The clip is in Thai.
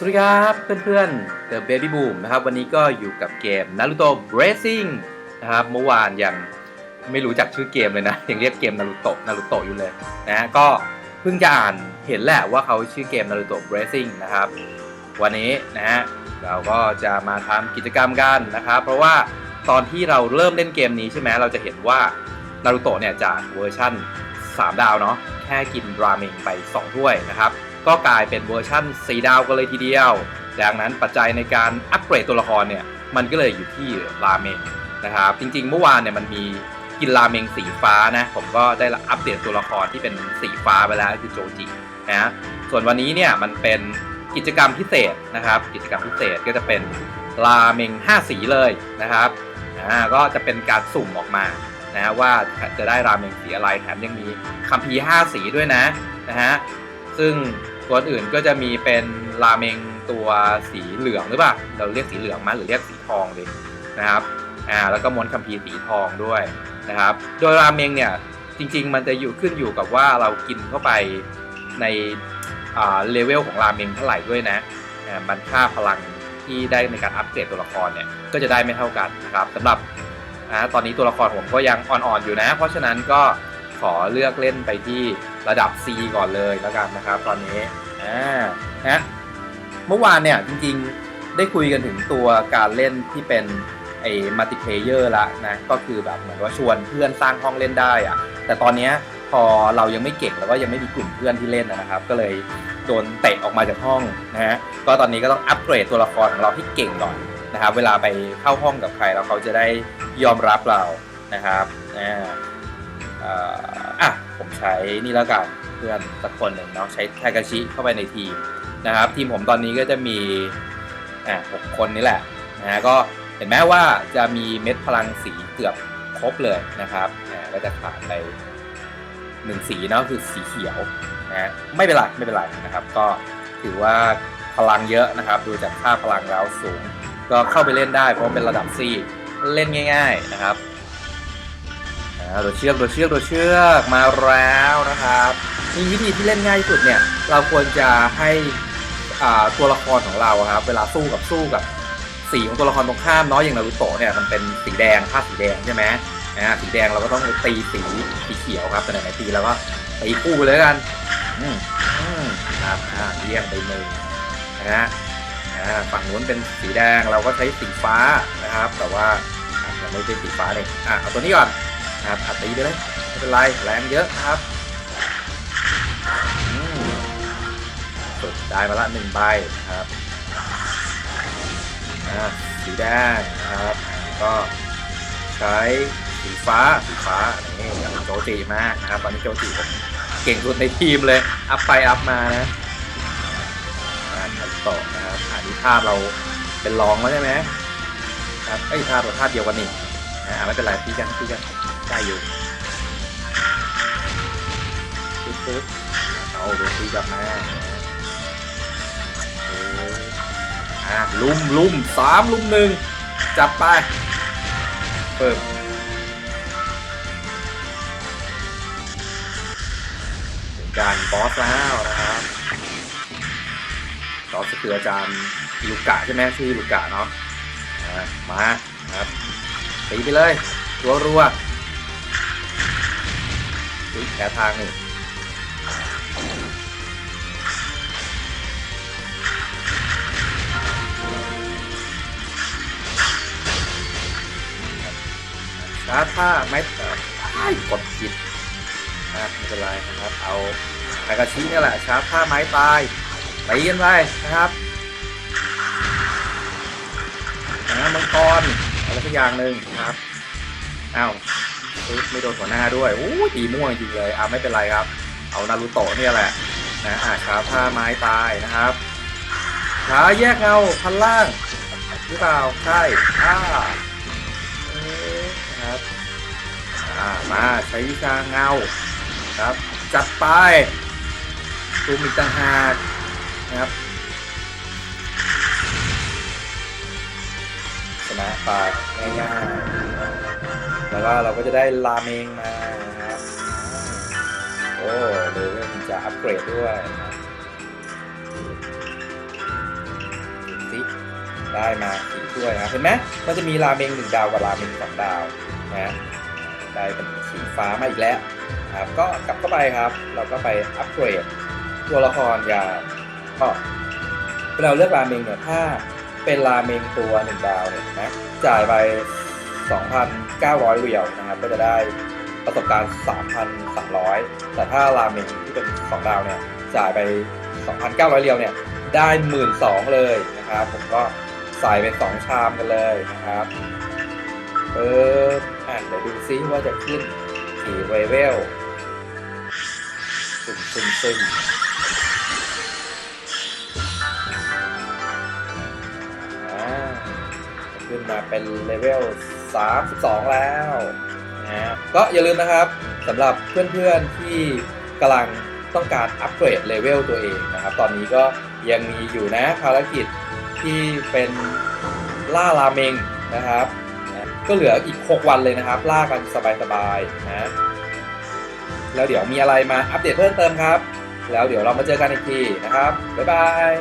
สวัสดีครับเพื่อนๆ The Baby Boom นะครับวันนี้ก็อยู่กับเกม Naruto Racing นะครับเมื่อวานยังไม่รู้จักชื่อเกมเลยนะ ยังเรียกเกม Naruto Naruto อยู่เลยนะก็เพิ่งจะอ่านเห็นแหละว่าเขาชื่อเกม Naruto Racing นะครับ วันนี้นะฮะเราก็จะมาทำกิจกรรมกันนะครับ เพราะว่าตอนที่เราเริ่มเล่นเกมนี้ใช่ไหมเราจะเห็นว่านารูโตะเนี่ยจากเวอร์ชั่น 3 ดาวเนาะแค่กินราเมงไป 2 ถ้วยนะครับ ก็กลายเป็นเวอร์ชั่น 4 ดาวกันเลยทีเดียว ดังนั้นปัจจัยในการอัปเกรดตัวละครเนี่ยมันก็เลยอยู่ที่ราเมงนะครับจริงๆ เมื่อวานเนี่ยมันมีกินราเมงสีฟ้านะผมก็ได้อัปเดตตัวละครที่เป็นสีฟ้าไปแล้วคือโจจินะส่วนวันนี้เนี่ยมันเป็นกิจกรรมพิเศษนะครับ กิจกรรมพิเศษก็จะเป็นราเมง 5 สีเลยนะครับอ่าก็จะเป็นการสุ่มออกมานะฮะว่าจะได้ราเมงสีอะไรแถมยังมีคัมภีร์5สีด้วยนะนะฮะ ซึ่งตัวอื่นก็จะมีเป็นราเมงตัวสีเหลืองหรือเปล่าเราเรียกสีเหลืองมั้ยหรือเรียกสีทองดีนะครับอ่าแล้วก็ม้วนคัมภีร์สีทองด้วยนะครับ โดยราเมงเนี่ยจริงๆ มันจะอยู่ขึ้นอยู่กับว่าเรากินเข้าไปในอ่าเลเวลของราเมงเท่าไหร่ด้วยนะอ่ามันค่าพลังที่ได้ในการอัปเกรดตัวละครเนี่ยก็จะได้ไม่เท่ากันนะครับสำหรับอ่าตอนนี้ตัวละครผมก็ยังอ่อนๆอยู่นะ เพราะฉะนั้นก็ ขอเลือกเล่นไปที่ระดับ C ก่อนเลยแล้วกันนะครับ ตอนนี้อ่านะเมื่อวานเนี่ยจริงๆได้คุยกันถึงตัวการเล่นที่เป็นไอ้มัลติเพลเยอร์ละนะก็คือแบบเหมือนว่าชวนเพื่อนสร้างห้องเล่นได้อะแต่ตอนนี้พอเรายังไม่เก่งแล้วก็ยังไม่มีกลุ่มเพื่อนที่เล่นนะครับ ก็เลยโดนเตะออกมาจากห้องนะฮะก็ตอนนี้ก็ต้องอัปเกรดตัวละครของเราให้เก่งก่อนนะครับ เวลาไปเข้าห้องกับใครแล้วเขาจะได้ยอมรับเรานะครับอ่า อ่ออะผมใช้นี่แล้วกันเพื่อนสักคนหนึ่งเนาะใช้ทากาชิเข้าไปในทีมนะครับ ทีมผมตอนนี้ก็จะมีอะหกคนนี่แหละนะฮะก็เห็นไหมว่าจะมีเม็ดพลังสีเกือบครบเลยนะครับอ่าก็จะขาดไปหนึ่งสีเนาะคือสีเขียวนะฮะไม่เป็นไรไม่เป็นไรนะครับ ก็ถือว่าพลังเยอะนะครับ ดูจากค่าพลังแล้วสูง ก็เข้าไปเล่นได้เพราะเป็นระดับ C เล่นง่าย ๆนะครับ โดดเชือกโดดเชือกโดดเชือกมาแล้วนะครับมีวิธีที่เล่นง่ายที่สุดเนี่ย เราควรจะให้อ่าตัวละครของเราครับ เวลาสู้กับสู้กับสีของตัวละครตรงข้ามเนาะอย่างนารูโตะเนี่ยมันเป็นสีแดงผ้าสีแดงใช่ไหมอ่าสีแดงเราก็ต้องตีสีสีเขียวครับแต่ไหนตีแล้วก็ตีคู่ไปเลยกันอืมอืมครับอ่าเลี่ยงไปหนึ่งนะฮะอ่าฝั่งนู้นเป็นสีแดงเราก็ใช้สีฟ้านะครับ แต่ว่ายังไม่ใช่สีฟ้าเลยอะเอาตัวนี้ก่อน นะครับตีไปเลยไม่เป็นไรแรงเยอะนะครับสุดได้มาละหนึ่งใบนะครับสีแดงนะครับก็ใช้สีฟ้าสีฟ้านี่โจจิมากนะครับตอนนี้โจจิผมเก่งสุดในทีมเลยอัพไปอัพมานะต่อนะครับอันนี้ภาพเราเป็นรองแล้วใช่ไหมครับไอ้ภาพเราภาพเดียวกันนี่ อ่าไม่เป็นไรพี่กันพี่กันได้อยู่ปึ๊บปึ๊บเอาดูตีกลับมาเอออ่าลุมลุมสามลุมหนึ่งจับไปเพิ่มถึงการบอสแล้วนะครับก็คืออาจารย์ลูกกะใช่ไหมชื่อลูกกะเนาะมาครับ ตีไปเลยรัวรัวอุ๊ยแพ้ทางนี่ช้าท่าไม่เอ่ออ้ายกดผิดอะไม่เป็นไรนะครับ เอาไากาชินี่แหละช้าท่าไม้ตายตีกันไปนะครับนะมังกร สักอย่างหนึ่งนะครับอ้าวไม่โดนหัวหน้าด้วยโอ้ยตีม่วงจริงเลยอ่าไม่เป็นไรครับ เอานารูโตะเนี่ยแหละนะอ่าขาผ้าไม้ตายนะครับขาแยกเงาพันล่างหรือเปล่าใช่อ่าเอ๊ะนะครับอ่ามาใช้วิชาเงาครับ จัดไปตูมอีกต่างหากนะครับ นะไปง่ายๆแล้วก็เราก็จะได้ราเมงมานะครับโอ้เลเวลมันจะอัปเกรดด้วยนะสิได้มาสี่ถ้วยนะเห็นไหมมันจะมีราเมงหนึ่งดาวกับราเมงสองดาวนะได้เป็นสีฟ้ามาอีกแล้วครับก็กลับเข้าไปครับ เราก็ไปอัปเกรดตัวละครอย่างก็เราเลือกราเมงเนี่ยถ้า เป็นราเมงตัวหนึ่งดาวเนี่ยนะจ่ายไป 2,900เรียวนะครับก็จะได้ประสบการณ์ 3,300 แต่ถ้าราเมงที่เป็น 2 ดาวเนี่ยจ่ายไป 2,900เรียวเนี่ยได้12,000เลยนะครับ ผมก็ใส่เป็น2ชามกันเลยนะครับเอออะเดี๋ยวดูซิว่าจะขึ้นกี่เลเวลซึมซึมซึม ขึ้นมาเป็นเลเวล 32 แล้วนะก็อย่าลืมนะครับสำหรับเพื่อนๆที่กำลังต้องการอัปเกรดเลเวลตัวเองนะครับ ตอนนี้ก็ยังมีอยู่นะภารกิจที่เป็นล่าราเมงนะครับนะก็เหลืออีก 6 วันเลยนะครับ ล่ากันสบายๆนะแล้วเดี๋ยวมีอะไรมาอัปเดตเพิ่มเติมครับ แล้วเดี๋ยวเรามาเจอกันอีกทีนะครับ บ๊ายบาย